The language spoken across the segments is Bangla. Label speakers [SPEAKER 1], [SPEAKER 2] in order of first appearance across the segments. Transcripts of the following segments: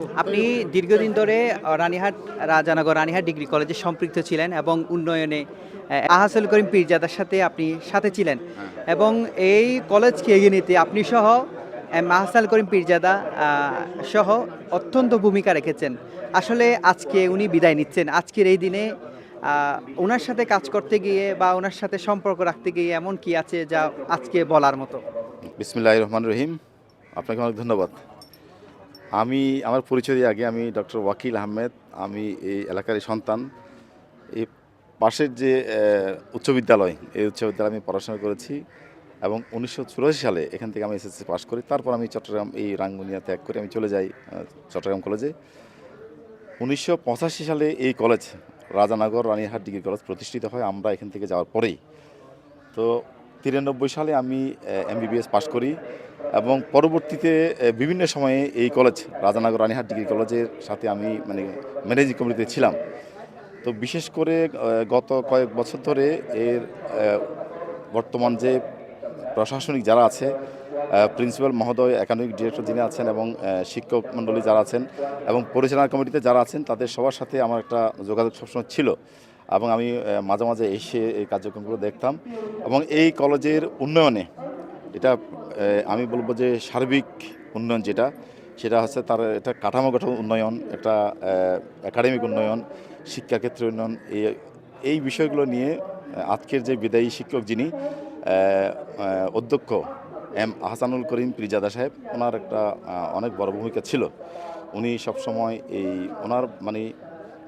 [SPEAKER 1] আপনি দীর্ঘদিন ধরে রানীহাট রাজানগর রানীহাট ডিগ্রি কলেজে সম্পৃক্ত ছিলেন এবং উন্নয়নে আহ, আহাসুল করিম পীরজাদার সাথে আপনি সাথে ছিলেন। এবং এই কলেজকে এগিয়ে নিতে আপনি সহ মাহাসাল করিম পীরজাদা সহ অত্যন্ত ভূমিকা রেখেছেন। আসলে আজকে উনি বিদায় নিচ্ছেন। আজকের এই দিনে ওনার সাথে কাজ করতে গিয়ে বা ওনার সাথে সম্পর্ক রাখতে গিয়ে এমন কি আছে যা আজকে বলার মতো?
[SPEAKER 2] বিসমিল্লাহ রহমান রহিম। আপনাকে অনেক ধন্যবাদ। আমি, আমার পরিচয় আগে, আমি ডক্টর ওয়াকিল আহমেদ, আমি এই এলাকারই সন্তান। এই পাশের যে উচ্চ বিদ্যালয়, এই উচ্চ বিদ্যালয়ে আমি পড়াশোনা করেছি এবং উনিশশো চুরাশি সালে এখান থেকে আমি এসএসসি পাশ করি। তারপর আমি চট্টগ্রাম, এই রাঙ্গুনিয়া ত্যাগ করে আমি চলে যাই চট্টগ্রাম কলেজে। উনিশশো পঁচাশি সালে এই college, Rajanagar Ranihat degree college প্রতিষ্ঠিত হয়। আমরা এখান থেকে যাওয়ার পরেই। তো তিরানব্বই সালে আমি এমবিবিএস পাশ করি এবং পরবর্তীতে বিভিন্ন সময়ে এই কলেজ, রাজানগর রানীহাট ডিগ্রি কলেজের সাথে আমি মানে ম্যানেজিং কমিটিতে ছিলাম। তো বিশেষ করে গত কয়েক বছর ধরে এর বর্তমান যে প্রশাসনিক যারা আছে প্রিন্সিপাল মহোদয়, একাডেমিক ডিরেক্টর যিনি আছেন এবং শিক্ষক মণ্ডলী যারা আছেন এবং পরিচালনা কমিটিতে যারা আছেন, তাদের সবার সাথে আমার একটা যোগাযোগ সবসময় ছিল। এবং আমি মাঝে মাঝে এসে এই কার্যক্রমগুলো দেখতাম এবং এই কলেজের উন্নয়নে এটা আমি বলব যে সার্বিক উন্নয়ন যেটা, সেটা হচ্ছে তার এটা কাঠামোগত উন্নয়ন, একটা একাডেমিক উন্নয়ন শিক্ষাক্ষেত্রে উন্নয়ন, এই এই বিষয়গুলো নিয়ে আজকের যে বিদায়ী শিক্ষক যিনি অধ্যক্ষ এম আহসানুল করিম পিরজাদা সাহেব, ওনার একটা অনেক বড় ভূমিকা ছিল। উনি সবসময় এই, ওনার মানে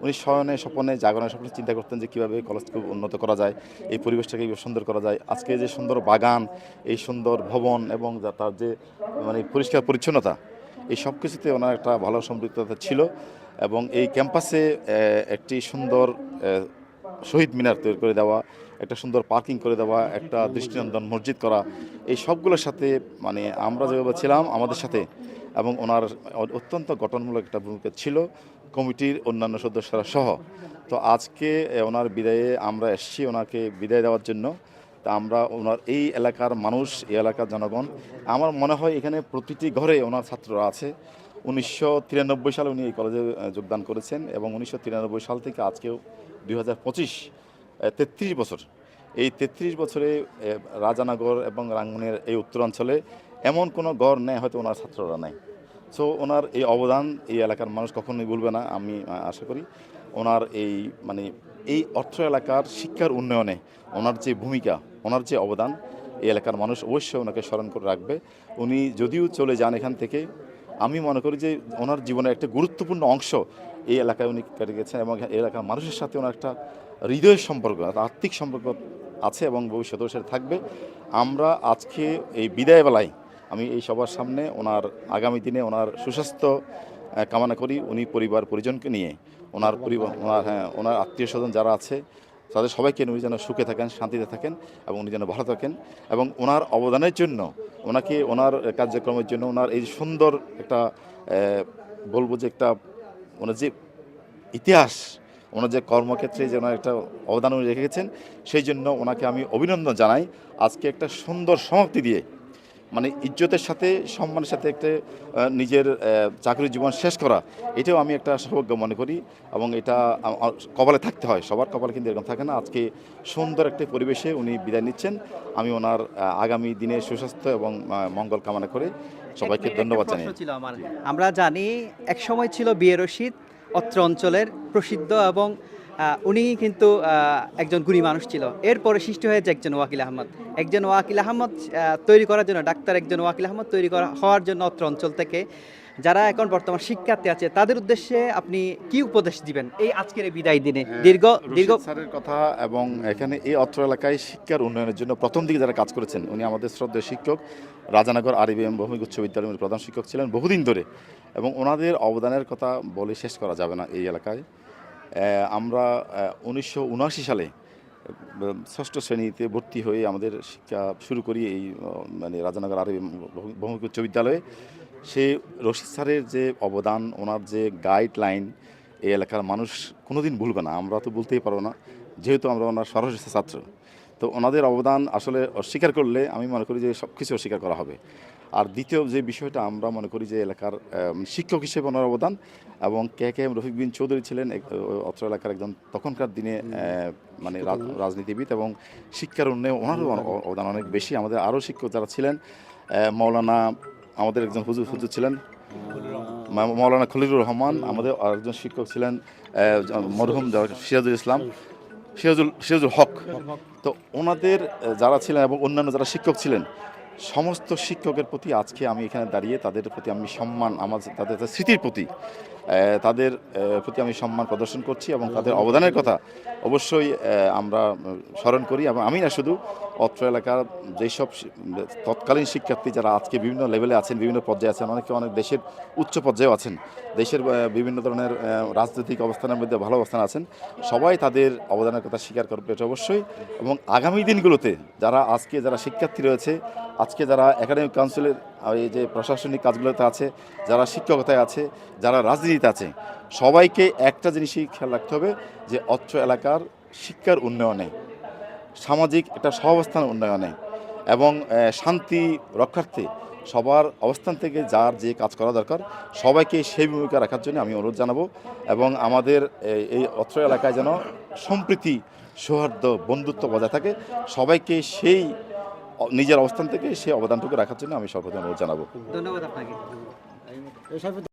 [SPEAKER 2] উনি শয়নে স্বপনে, জাগরণে স্বপ্নে চিন্তা করতেন যে কীভাবে কলেজকে উন্নত করা যায়, এই পরিবেশটাকে সুন্দর করা যায়। আজকে যে সুন্দর বাগান, এই সুন্দর ভবন এবং তার যে মানে পরিষ্কার পরিচ্ছন্নতা, এই সব কিছুতে ওনার একটা ভালো সম্পৃক্ততা ছিল এবং এই ক্যাম্পাসে একটি সুন্দর শহীদ মিনার তৈরি করে দেওয়া, একটা সুন্দর পার্কিং করে দেওয়া, একটা দৃষ্টিনন্দন মসজিদ করা, এই সবগুলোর সাথে মানে আমরা যেভাবে ছিলাম আমাদের সাথে এবং ওনার অত্যন্ত গঠনমূলক একটা ভূমিকা ছিল। কমিটির অন্যান্য সদস্যরা সহ। তো আজকে ওনার বিদায়ে আমরা এসেছি, ওনাকে বিদায় দেওয়ার জন্য। তা আমরা ওনার এই এলাকার মানুষ, এই এলাকার জনগণ। আমার মনে হয় এখানে প্রতিটি ঘরে ওনার ছাত্ররা আছে। উনিশশো তিরানব্বই সালে উনি এই কলেজে যোগদান করেছেন এবং উনিশশো তিরানব্বই সাল থেকে আজকেও দুই হাজার পঁচিশ তেত্রিশ বছর। এই তেত্রিশ বছরে রাজানগর এবং রাঙ্গুনের এই উত্তরাঞ্চলে এমন কোনো গড় নেয় হয়তো ওনার ছাত্ররা নাই। সো ওনার এই অবদান এই এলাকার মানুষ কখনোই ভুলবে না, আমি আশা করি। ওনার এই মানে এই অর্থ এলাকার শিক্ষার উন্নয়নে ওনার যে ভূমিকা, ওনার যে অবদান, এই এলাকার মানুষ অবশ্যই ওনাকে স্মরণ করে রাখবে। উনি যদিও চলে যান এখান থেকে, আমি মনে করি যে ওনার জীবনের একটা গুরুত্বপূর্ণ অংশ এই এলাকায় উনি কেটে গেছেন এবং এই এলাকার মানুষের সাথে ওনার একটা হৃদয়ের সম্পর্ক আর্থিক সম্পর্ক আছে এবং ভবিষ্যতেও সেটা থাকবে। আমরা আজকে এই বিদায় বেলায় আমি এই সবার সামনে ওনার আগামী দিনে ওনার সুস্বাস্থ্য কামনা করি। উনি পরিবার পরিজনকে নিয়ে ওনার পরিবার, ওনার হ্যাঁ ওনার আত্মীয় স্বজন যারা আছে, তাদের সবাইকে উনি যেন সুখে থাকেন, শান্তিতে থাকেন এবং উনি যেন ভালো থাকেন এবং ওনার অবদানের জন্য, ওনাকে ওনার কার্যক্রমের জন্য, ওনার এই সুন্দর একটা বলব যে একটা, ওনার যে ইতিহাস, ওনার যে কর্মক্ষেত্রে যে ওনার একটা অবদান উনি রেখে গেছেন, সেই জন্য ওনাকে আমি অভিনন্দন জানাই। আজকে একটা সুন্দর সমাপ্তি দিয়ে মানে ইজ্জতের সাথে সম্মানের সাথে একটা নিজের আহ, চাকরির জীবন শেষ করা এটাও আমি একটা সৌভাগ্য মনে করি এবং এটা কপালে থাকতে হয়। সবার কপালে কিন্তু এরকম থাকে না। আজকে সুন্দর একটা পরিবেশে উনি বিদায় নিচ্ছেন। আমি ওনার আগামী দিনে সুস্বাস্থ্য এবং মঙ্গল কামনা করে সবাইকে ধন্যবাদ জানাই
[SPEAKER 1] আমার। জানি এক সময় ছিল বিয়ে রশিদ অত্র অঞ্চলের প্রসিদ্ধ এবং উনি কিন্তু একজন গুণী মানুষ ছিল। এরপরে সৃষ্টি হয়েছে একজন ওয়াকিল আহমদ। একজন ওয়াকিল আহমদ তৈরি করার জন্য ডাক্তার একজন ওয়াকিল আহমদ তৈরি করা হওয়ার জন্য অত্র অঞ্চল থেকে যারা এখন বর্তমান শিক্ষার্থী আছে তাদের উদ্দেশ্যে আপনি কি উপদেশ দিবেন এই আজকের এই বিদায় দিনে? দীর্ঘ দীর্ঘ
[SPEAKER 2] রশিদ স্যারের কথা এবং এখানে এই অত্র এলাকায় শিক্ষার উন্নয়নের জন্য প্রথম দিকে যারা কাজ করেছেন উনি আমাদের শ্রদ্ধেয় শিক্ষক রাজানগর আরিবিএম ভৌমিক উচ্চ বিদ্যালয়ের প্রধান শিক্ষক ছিলেন বহুদিন ধরে এবং ওনাদের অবদানের কথা বলে শেষ করা যাবে না এই এলাকায়। আমরা উনিশশো সালে ষষ্ঠ শ্রেণীতে ভর্তি হয়ে আমাদের শিক্ষা শুরু করি এই মানে রাজানগর আরবি বহুমুখী উচ্চ বিদ্যালয়ে সে রশিদ স্যারের যে অবদান, ওনার যে গাইডলাইন, এই এলাকার মানুষ কোনোদিন ভুলবে না, আমরা তো বলতেই পারব না, যেহেতু আমরা ওনার সরস্বতী ছাত্র। তো ওনাদের অবদান আসলে অস্বীকার করলে আমি মনে করি যে সব কিছু অস্বীকার করা হবে। আর দ্বিতীয় যে বিষয়টা আমরা মনে করি যে এলাকার শিক্ষক হিসেবে ওনার অবদান এবং K K M Rafiq bin Chowdhury ছিলেন অত্র এলাকার একজন তখনকার দিনে মানে রাজনীতিবিদ এবং শিক্ষার উন্নয়নে ওনারও অবদান অনেক বেশি। আমাদের আরও শিক্ষক যারা ছিলেন মৌলানা আমাদের একজন হুজুর হুজুর ছিলেন মৌলানা খলিলুর রহমান আমাদের আরেকজন শিক্ষক ছিলেন মরহুম সিরাজুল ইসলাম সিরাজুল সিরাজুল হক। তো ওনাদের যারা ছিলেন এবং অন্যান্য যারা শিক্ষক ছিলেন সমস্ত শিক্ষকের প্রতি আজকে আমি এখানে দাঁড়িয়ে তাদের প্রতি আমি সম্মান, আমার তাদের স্মৃতির প্রতি তাদের প্রতি আমি সম্মান প্রদর্শন করছি এবং তাদের অবদানের কথা অবশ্যই আমরা স্মরণ করি। এবং আমি না শুধু অত্র এলাকার যেসব তৎকালীন শিক্ষার্থী যারা আজকে বিভিন্ন লেভেলে আছেন, বিভিন্ন পর্যায়ে আছেন, অনেকে অনেক দেশের উচ্চ পর্যায়েও আছেন, দেশের বিভিন্ন ধরনের রাজনৈতিক অবস্থানের মধ্যে ভালো অবস্থান আছেন, সবাই তাদের অবদানের কথা স্বীকার করবে এটা অবশ্যই। এবং আগামী দিনগুলোতে যারা আজকে যারা শিক্ষার্থী রয়েছে, আজকে যারা একাডেমিক কাউন্সিলের আহ, এই যে প্রশাসনিক কাজগুলোতে আছে যারা শিক্ষকতায় আছে যারা রাজনীতিতে আছে সবাইকে একটা জিনিসই খেয়াল রাখতে হবে যে অত্র এলাকার শিক্ষার উন্নয়নে সামাজিক একটা সহাবস্থান উন্নয়নে এবং শান্তি রক্ষার্থে সবার অবস্থান থেকে যার যে কাজ করা দরকার সবাইকে সেই ভূমিকা রাখার জন্য আমি অনুরোধ জানাব এবং আমাদের এই- অত্র এলাকায় যেন সম্প্রীতি সৌহার্দ্য বন্ধুত্ব বজায় থাকে সবাইকে সেই নিজের অবস্থান থেকে সেই অবদানটুকু রাখার জন্য আমি সর্বদা অনুরোধ জানাব।
[SPEAKER 1] ধন্যবাদ আপনাকে।